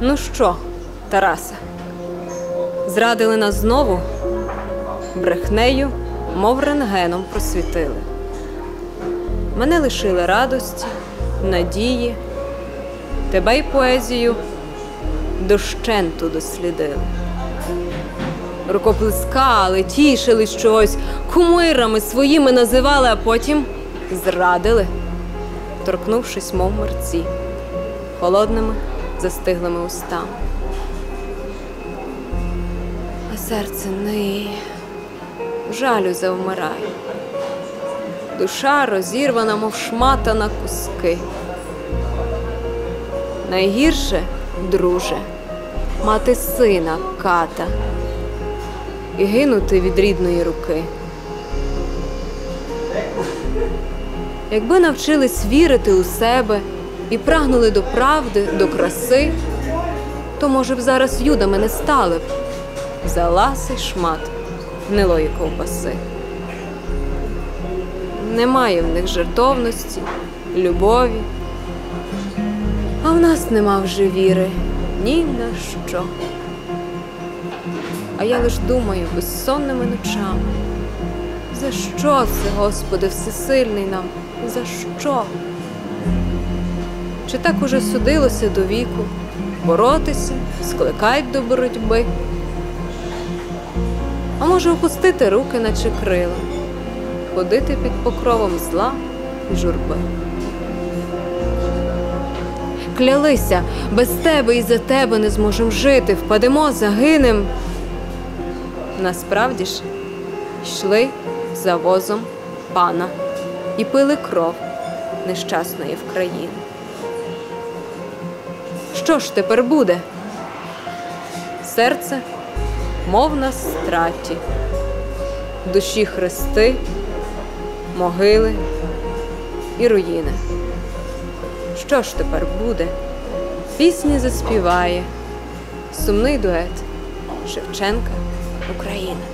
Ну що, Тарасе, зрадили нас знову, брехнею, мов рентгеном просвітили. Мене лишили радості, надії, тебе й поезію дощенту дослідили. Рукоплескали, тішились чогось, кумирами своїми називали, а потім зрадили, торкнувшись, мов мерці, холодними застиглими устами. А серце ниє, жалю завмирає. Душа розірвана, мов шмата на куски. Найгірше, друже, мати сина ката і гинути від рідної руки. Якби навчились вірити у себе і прагнули до правди, до краси, то, може б, зараз юдами не стали б за ласий шмат гнилої ковбаси. Немає в них жертовності, любові, а в нас нема вже віри ні на що. А я лиш думаю безсонними ночами. За що це, Господи, всесильний нам? За що? Чи так уже судилося до віку боротися, скликать до боротьби? А може опустити руки, наче крила, ходити під покровом зла і журби? Клялися, без тебе і за тебе не зможем жити, впадемо, загинем. Насправді ж йшли за возом пана і пили кров нещасної в. Що ж тепер буде? Серце, мов на страті, душі хрести, могили і руїни. Що ж тепер буде? Пісні заспіває, сумний дует Шевченка Україна.